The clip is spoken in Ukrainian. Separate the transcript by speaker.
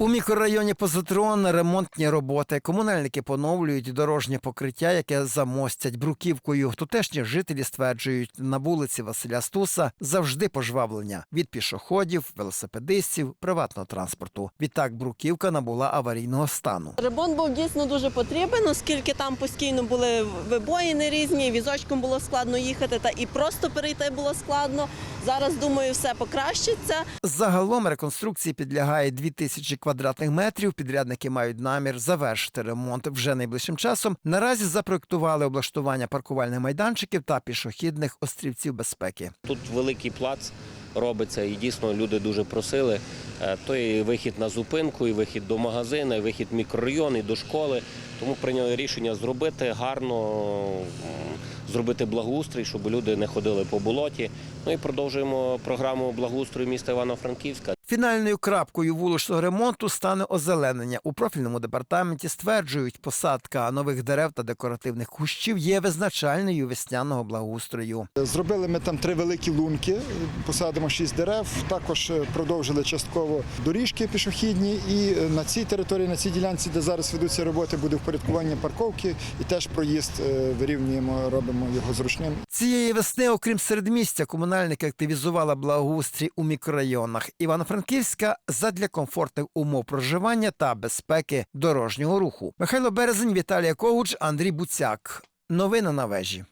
Speaker 1: У мікрорайоні Позитрон ремонтні роботи. Комунальники поновлюють дорожнє покриття, яке замостять бруківкою. Тутешні жителі стверджують, на вулиці Василя Стуса завжди пожвавлення від пішоходів, велосипедистів, приватного транспорту. Відтак бруківка набула аварійного стану.
Speaker 2: Ремонт був дійсно дуже потрібен, оскільки там постійно були вибоїни різні, візочком було складно їхати, та і просто перейти було складно. Зараз думаю, все покращиться.
Speaker 1: Загалом реконструкції підлягає 2000 квадратних метрів. Підрядники мають намір завершити ремонт вже найближчим часом. Наразі запроектували облаштування паркувальних майданчиків та пішохідних острівців безпеки.
Speaker 3: Тут великий плац робиться, і дійсно люди дуже просили. Е, То і вихід на зупинку, і вихід до магазину, і вихід мікрорайон, і до школи. Тому прийняли рішення зробити гарно, зробити благоустрій, щоб люди не ходили по болоті. Ну і продовжуємо програму благоустрою міста Івано-Франківська.
Speaker 1: Фінальною крапкою вуличного ремонту стане озеленення. У профільному департаменті стверджують, посадка нових дерев та декоративних кущів є визначальною весняного благоустрою.
Speaker 4: Зробили ми там три великі лунки, посадимо шість дерев. Також е, продовжили частково доріжки пішохідні. І е, на цій території, на цій ділянці, де зараз ведуться роботи, буде впорядкування парковки і теж проїзд е, вирівнюємо, робимо його зручним.
Speaker 1: Цієї весни, окрім середмістя, комунальники активізували благоустрій у мікрорайонах Івано-Франківська задля комфортних умов проживання та безпеки дорожнього руху. Михайло Березень, Віталія Когуч, Андрій Буцяк. Новини на вежі.